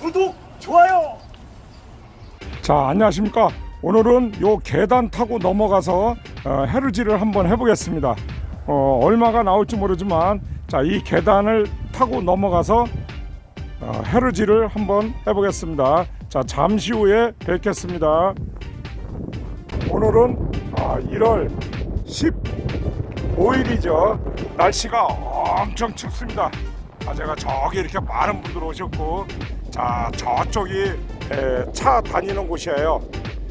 구독, 좋아요. 자 안녕하십니까. 오늘은 요 계단 타고 넘어가서 어, 해루질을 한번 해보겠습니다. 어, 얼마가 나올지 모르지만 자 이 계단을 타고 넘어가서 어, 해루질을 한번 해보겠습니다. 자 잠시 후에 뵙겠습니다. 오늘은 아, 1월 15일이죠. 날씨가 엄청 춥습니다. 아, 제가 저기 이렇게 많은 분들 오셨고 자 저쪽이 에, 차 다니는 곳이에요.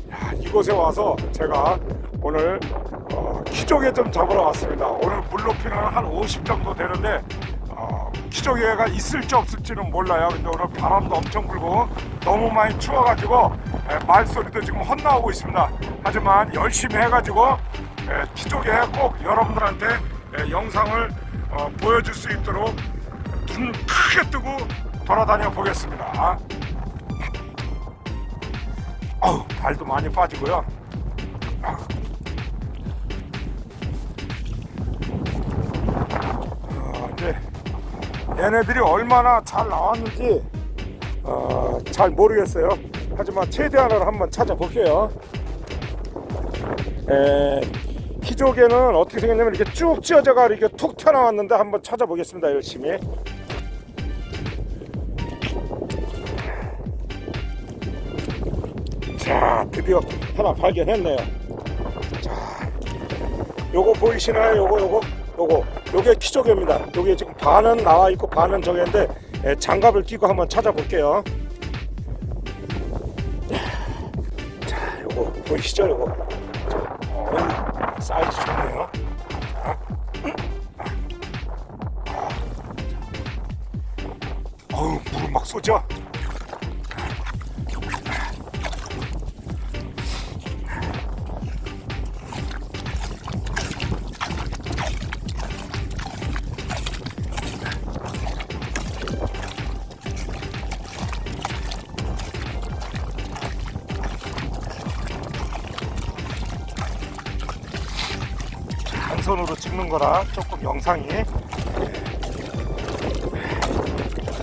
야, 이곳에 와서 제가 오늘 어, 키조개 좀 잡으러 왔습니다. 오늘 물 높이는 한 50 정도 되는데 어, 키조개가 있을지 없을지는 몰라요. 근데 오늘 바람도 엄청 불고 너무 많이 추워가지고 에, 말소리도 지금 헛나오고 있습니다. 하지만 열심히 해가지고 에, 키조개 꼭 여러분들한테 에, 영상을 어, 보여줄 수 있도록 눈 크게 뜨고 돌아다녀 보겠습니다. 어우, 발도 많이 빠지고요. 아. 어, 이제 얘네들이 얼마나 잘 나왔는지 어, 잘 모르겠어요. 하지만 최대한으로 한번 찾아볼게요. 에, 키조개는 어떻게 생겼냐면 이렇게 쭉 찢어져가 이렇게 툭 튀어나왔는데 한번 찾아보겠습니다. 열심히. 자, 드디어 하나 발견했네요. 자, 요거 보이시나요? 요거, 요거, 요거. 요게 키조개입니다. 요게 지금 반은 나와 있고 반은 저기인데 예, 장갑을 끼고 한번 찾아볼게요. 자, 요거 보이시죠? 요거. 자, 어, 사이즈 좋네요. 자, 어우, 물을 막 쏘죠? 한 손으로 찍는 거라 조금 영상이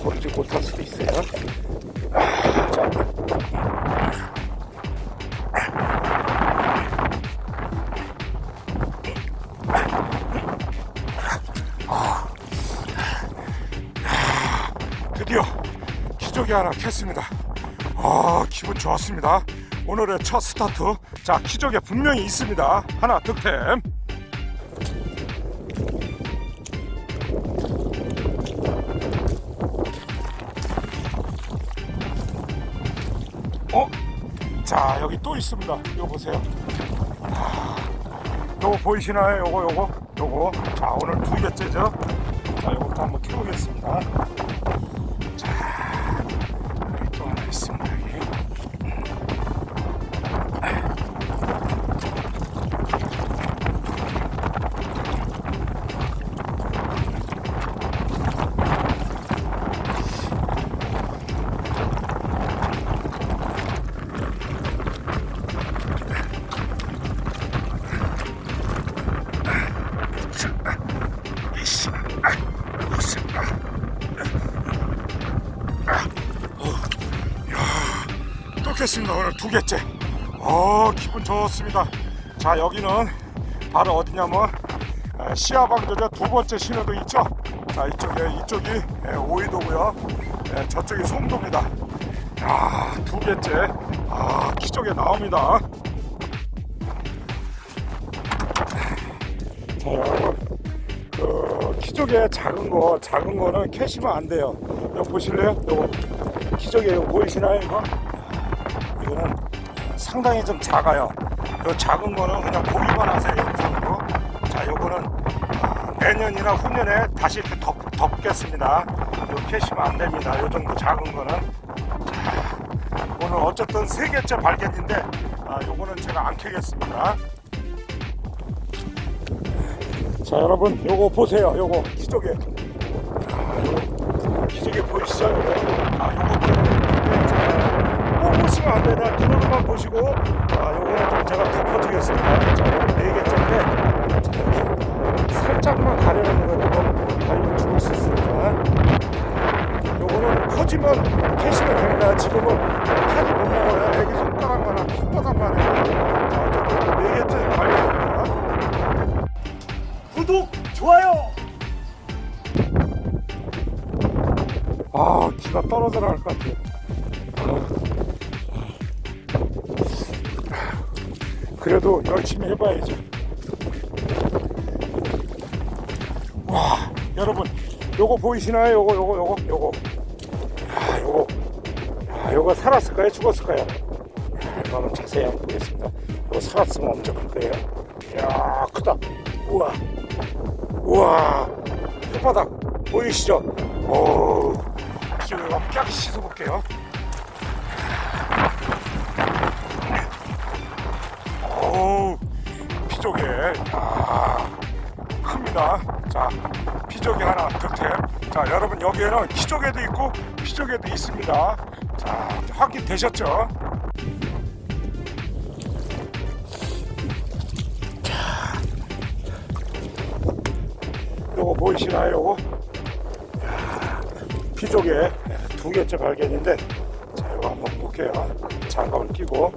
보지 못할 수도 있어요. 드디어 기적이 하나 캤습니다. 아, 기분 좋았습니다. 오늘의 첫 스타트. 자, 기적에 분명히 있습니다. 하나 득템. 어? 자 여기 또 있습니다. 이거 보세요. 아, 요거 보이시나요? 요거 요거 요거. 자 오늘 두 개째죠. 자 요것도 한번 켜보겠습니다. 켰습니다. 오늘 두 개째. 어, 기분 좋습니다. 자, 여기는 바로 어디냐면 아, 시아방조제 두 번째 신호도 있죠. 자, 이쪽에 이쪽이 예, 오이도고요. 예, 저쪽이 송도입니다. 야, 두 개째. 아, 기적에 나옵니다. 자, 여러분. 그 키조개 작은 거 작은 거는 캐시면 안 돼요. 이거 보실래요? 이거 이거 보이시나요? 이거 이거는 상당히 좀 작아요. 이 작은 거는 그냥 보기만 하세요 영상으로. 자, 요거는 아, 내년이나 후년에 다시 이렇게 덮, 덮겠습니다. 이거 캐시면 안 됩니다. 요 정도 작은 거는. 자, 오늘 어쨌든 세 개째 발견인데 아, 요거는 제가 안 캐겠습니다. 자 여러분 요거 보세요 요거 기적에 아, 기적에 보이시죠 아 요거 꼭 보시면 안 되나 들어만 보시고 아 요거는 좀 제가 덮어주겠습니다 자 네 개째인데 살짝만 가려는 거는 너무 가리면 죽을 수 있으니까 요거는 커지면 캐시면 됩니다 지금은 칼을 못 먹어요. 애기 손가락만 하고 손바닥만 해요. 자, 어쨌든 네 개째 발견입니다. 구독, 좋아요. 아, 기가 떨어져 나갈 것 같아요. 그래도 열심히 해봐야죠. 와, 여러분, 요거 보이시나요? 요거, 요거, 요거, 요거. 아, 요거. 아, 요거 살았을까요? 죽었을까요? 한번 자세히 한번 보겠습니다. 요거 살았으면 엄청 클 거예요. 이야, 크다. 우와. 우와. 혓바닥 보이시죠? 오. 지금 이거 쫙 씻어볼게요. 피조개. 야, 큽니다. 자, 피조개 하나 득템. 자, 여러분 여기에는 키조개도 있고 피조개도 있습니다. 자, 확인되셨죠? 자, 요거 보이시나요? 요거? 피조개 두 개째 발견인데 자 이거 한번 볼게요 장갑을 끼고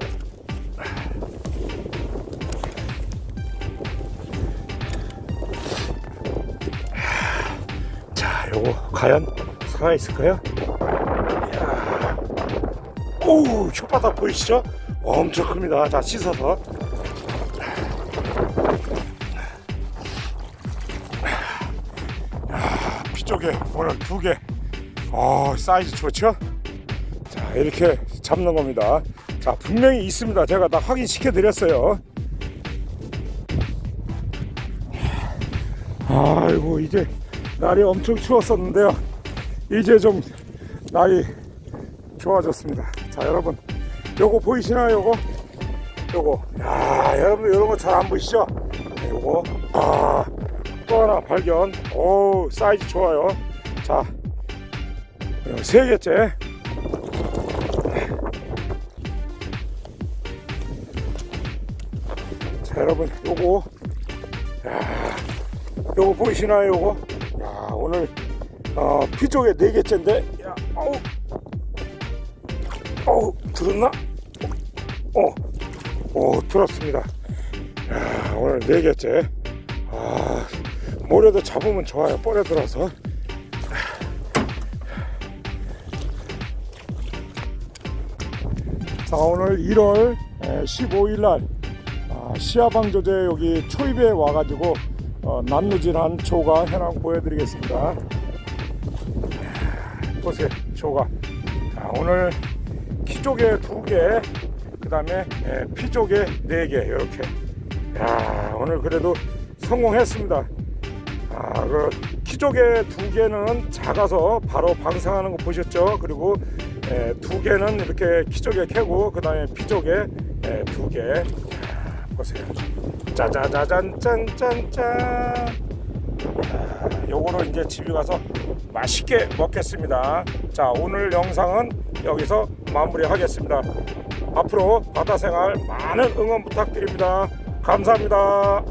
자 요거 과연 살아있을까요? 이야 오우 혓바닥 보이시죠? 엄청 큽니다 자 씻어서 피조개 오늘 두 개 어, 사이즈 좋죠? 자, 이렇게 잡는 겁니다. 자, 분명히 있습니다. 제가 다 확인시켜 드렸어요. 아이고, 이제 날이 엄청 추웠었는데요. 이제 좀 날이 좋아졌습니다. 자, 여러분, 요거 보이시나요? 요거? 요거. 야, 여러분 이런 거 잘 안 보이시죠? 네, 요거. 아, 또 하나 발견. 오, 사이즈 좋아요. 자, 어, 세 개째. 자, 여러분, 요거, 야, 요거 보이시나요, 요거? 야, 오늘, 어, 피조개 네 개째인데, 야, 어우, 어우, 들었나? 어, 오, 들었습니다. 야, 오늘 네 개째. 아, 모래도 잡으면 좋아요, 뻘에 들어서. 자 오늘 1월 15일 날 아, 시야방 조제 여기 초입에 와가지고 어, 난무질한 조가 현황 보여드리겠습니다. 보세요 조가 자, 오늘 키조개 두 개 그 다음에 피조개 네 개 이렇게 야 오늘 그래도 성공했습니다. 아, 그 키조개 두 개는 작아서 바로 방생하는 거 보셨죠? 그리고 에, 두 개는 이렇게 키조개 캐고 그 다음에 피조개 에, 두 개. 아, 보세요. 짜자자잔 짠짠짠. 야, 요거로 이제 집에 가서 맛있게 먹겠습니다. 자, 오늘 영상은 여기서 마무리하겠습니다. 앞으로 바다 생활 많은 응원 부탁드립니다. 감사합니다.